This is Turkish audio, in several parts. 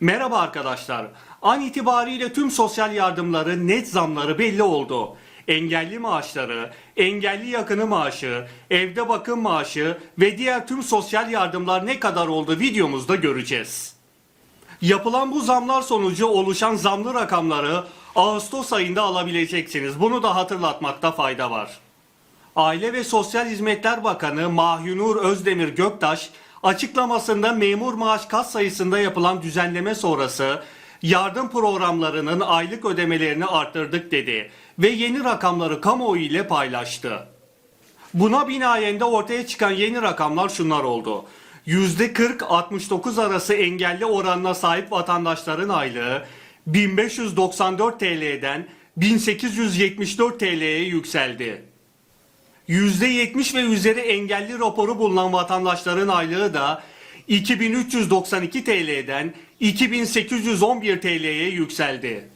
Merhaba arkadaşlar. An itibariyle tüm sosyal yardımları net zamları belli oldu. Engelli maaşları, engelli yakını maaşı, evde bakım maaşı ve diğer tüm sosyal yardımlar ne kadar oldu videomuzda göreceğiz. Yapılan bu zamlar sonucu oluşan zamlı rakamları Ağustos ayında alabileceksiniz. Bunu da hatırlatmakta fayda var. Aile ve Sosyal Hizmetler Bakanı Mahyunur Özdemir Göktaş açıklamasında memur maaş kat sayısında yapılan düzenleme sonrası yardım programlarının aylık ödemelerini arttırdık dedi ve yeni rakamları kamuoyu ile paylaştı. Buna binaen de ortaya çıkan yeni rakamlar şunlar oldu. %40-69 arası engelli oranına sahip vatandaşların aylığı 1594 TL'den 1874 TL'ye yükseldi. %70 ve üzeri engelli raporu bulunan vatandaşların aylığı da 2392 TL'den 2811 TL'ye yükseldi.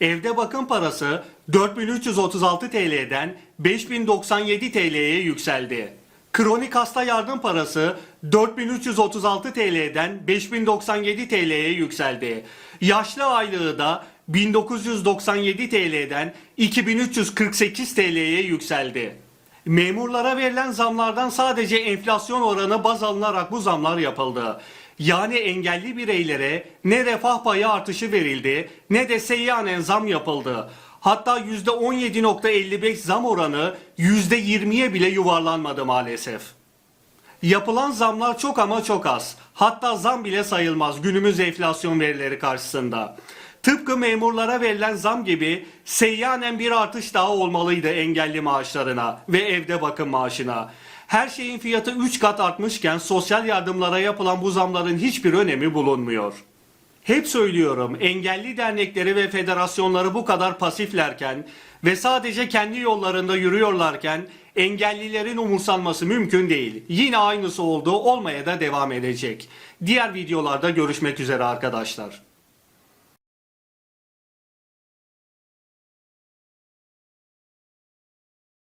Evde bakım parası 4336 TL'den 5097 TL'ye yükseldi. Kronik hasta yardım parası 4336 TL'den 5097 TL'ye yükseldi. Yaşlı aylığı da 1997 TL'den 2348 TL'ye yükseldi. Memurlara verilen zamlardan sadece enflasyon oranı baz alınarak bu zamlar yapıldı. Yani engelli bireylere ne refah payı artışı verildi ne de seyyanen zam yapıldı. Hatta %17.55 zam oranı %20'ye bile yuvarlanmadı maalesef. Yapılan zamlar çok ama çok az. Hatta zam bile sayılmaz günümüz enflasyon verileri karşısında. Tıpkı memurlara verilen zam gibi seyyanen bir artış daha olmalıydı engelli maaşlarına ve evde bakım maaşına. Her şeyin fiyatı 3 kat artmışken sosyal yardımlara yapılan bu zamların hiçbir önemi bulunmuyor. Hep söylüyorum engelli dernekleri ve federasyonları bu kadar pasiflerken ve sadece kendi yollarında yürüyorlarken engellilerin umursanması mümkün değil. Yine aynısı oldu olmaya da devam edecek. Diğer videolarda görüşmek üzere arkadaşlar.